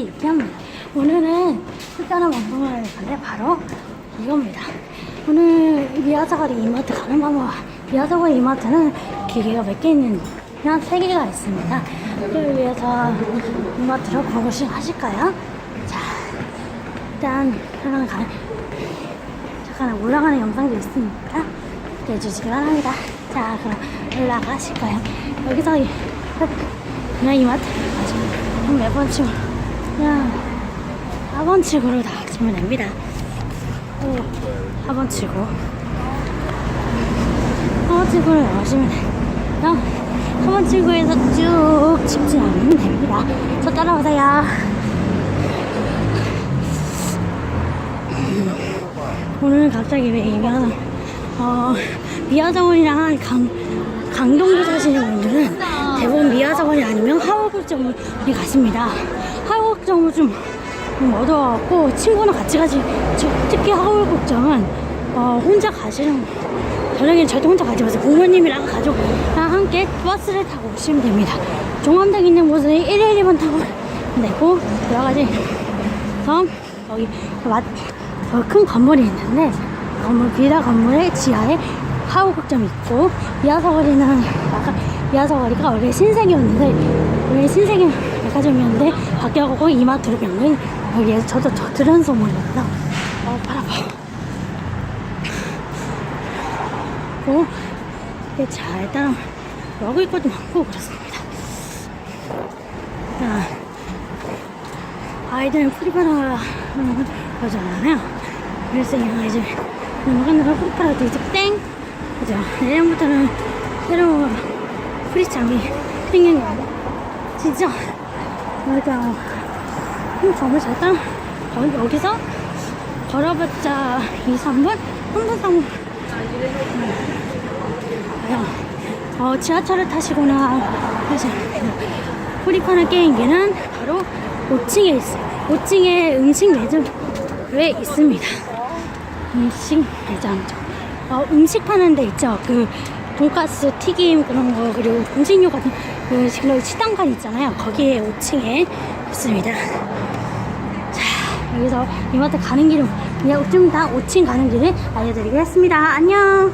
이렇게 합니다. 오늘은 특별한 방송을 할 건데 바로 이겁니다. 오늘 미아사거리 이마트 가는 방법. 미아사거리 이마트는 기계가 몇 개 있는 세 개가 있습니다. 그걸 위해서 이마트로 가보시 하실까요? 자, 일단 하나 가. 잠깐 올라가는 영상도 있으니까 해주시기 바랍니다. 자, 그럼 올라가실까요? 여기서 이- 그냥 이마트 가지고 몇번 치고 그냥 4번 치고로 다 치면 됩니다. 오, 4번 치고 4번 치고를 넣으시면 돼요. 4번 치고에서 쭉 직진하면 됩니다. 저 따라오세요. 오늘 갑자기 왜 이면 어, 미아정원이랑 강, 강동구 사시는 분들은 대부분 미아정원이 아니면 하월국점을 가십니다. 하월국점을 좀, 좀 얻어갖고 친구랑 같이 가지 저- 특히 하월국점은 어, 혼자 가시는 저녁엔 절대 혼자 가지 마세요. 부모님이랑 가족이랑 함께 버스를 타고 오시면 됩니다. 종암동 있는 곳은 112번 타고 되고 여러 가지 그래서 여기 큰 건물이 있는데 건물 비라 건물의 지하에 하우국점이 있고 미아서거리는 아까 미아서거리가 원래 신세계였는데 원래 신세계 백화점이었는데 바뀌어가고 이마트로 변경 여기에서 저도 저 들은 소문이었다 어 팔아봐 고 이게 잘 따라 먹을 것도 많고 그렇습니다 자 아이들 프리파라 하는 거잖아요. 그래서 이 아이들 먹는 프리파라도 이제 땡! 그죠? 내년부터는 새로운 프리참이 생긴 거 진짜 정말 잘 따라 어, 여기서 걸어봤자 2, 3분? 3분, 3분 어, 지하철을 타시거나 하시 프리파나 게임기는 바로 5층에 있어요. 5층에 음식 매점에 있습니다. 음식 매장점. 어, 음식 파는 데 있죠. 그 돈가스, 튀김 그런 거 그리고 음식료 같은 그 식당관 있잖아요. 거기에 5층에 있습니다. 자 여기서 이마트 가는 길은 그냥 좀다 5층 가는 길을 알려드리겠습니다. 안녕.